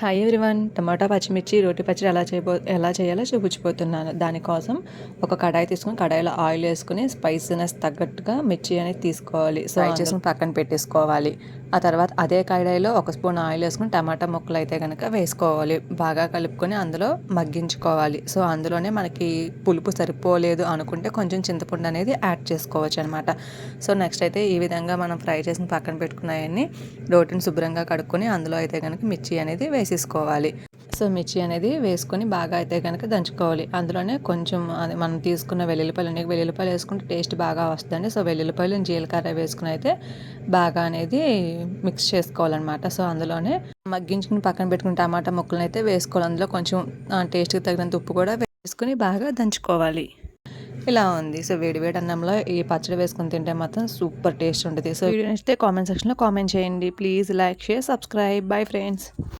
Hi everyone టమాటా పచ్చిమిర్చి రోటి పచ్చడి ఎలా చేయబో ఎలా చేయాలో చూపించిపోతున్నాను దానికోసం ఒక కడాయి తీసుకొని కడాయిలో ఆయిల్ వేసుకుని స్పైసీనెస్ తగ్గట్టుగా మిర్చి అనేది తీసుకోవాలి. సో ఫ్రై చేసుకుని పక్కన పెట్టేసుకోవాలి. ఆ తర్వాత అదే కడాయిలో ఒక స్పూన్ ఆయిల్ వేసుకుని టమాటా ముక్కలు అయితే కనుక వేసుకోవాలి. బాగా కలుపుకొని అందులో మగ్గించుకోవాలి. సో అందులోనే మనకి పులుపు సరిపోలేదు అనుకుంటే కొంచెం చింతపండు అనేది యాడ్ చేసుకోవచ్చు అనమాట సో నెక్స్ట్ అయితే ఈ విధంగా మనం ఫ్రై చేసిన పక్కన పెట్టుకున్నాయన్నీ రోటిని శుభ్రంగా కడుక్కొని అందులో అయితే కనుక మిర్చి అనేది వేసేసుకోవాలి. సో మిర్చి అనేది వేసుకొని బాగా అయితే కనుక దంచుకోవాలి. అందులోనే కొంచెం అది మనం తీసుకున్న వెల్లుల్లిపాయలు అనేవి వెల్లుల్లిపాయలు వేసుకుంటే టేస్ట్ బాగా వస్తుంది సో వెల్లుల్లిపాయలు జీలకర్ర వేసుకుని అయితే బాగా అనేది మిక్స్ చేసుకోవాలన్నమాట. సో అందులోనే మగ్గించుకుని పక్కన పెట్టుకుని టమాటా ముక్కలను అయితే వేసుకోవాలి. అందులో కొంచెం టేస్ట్కి తగినంత ఉప్పు కూడా వేసుకుని బాగా దంచుకోవాలి. ఇలా ఉంది. సో వేడి వేడి అన్నంలో ఈ పచ్చడి వేసుకుని తింటే మాత్రం సూపర్ టేస్ట్ ఉంటుంది. సో వీడియో నచ్చితే కామెంట్ సెక్షన్లో కామెంట్ చేయండి. Please like share subscribe. Bye friends.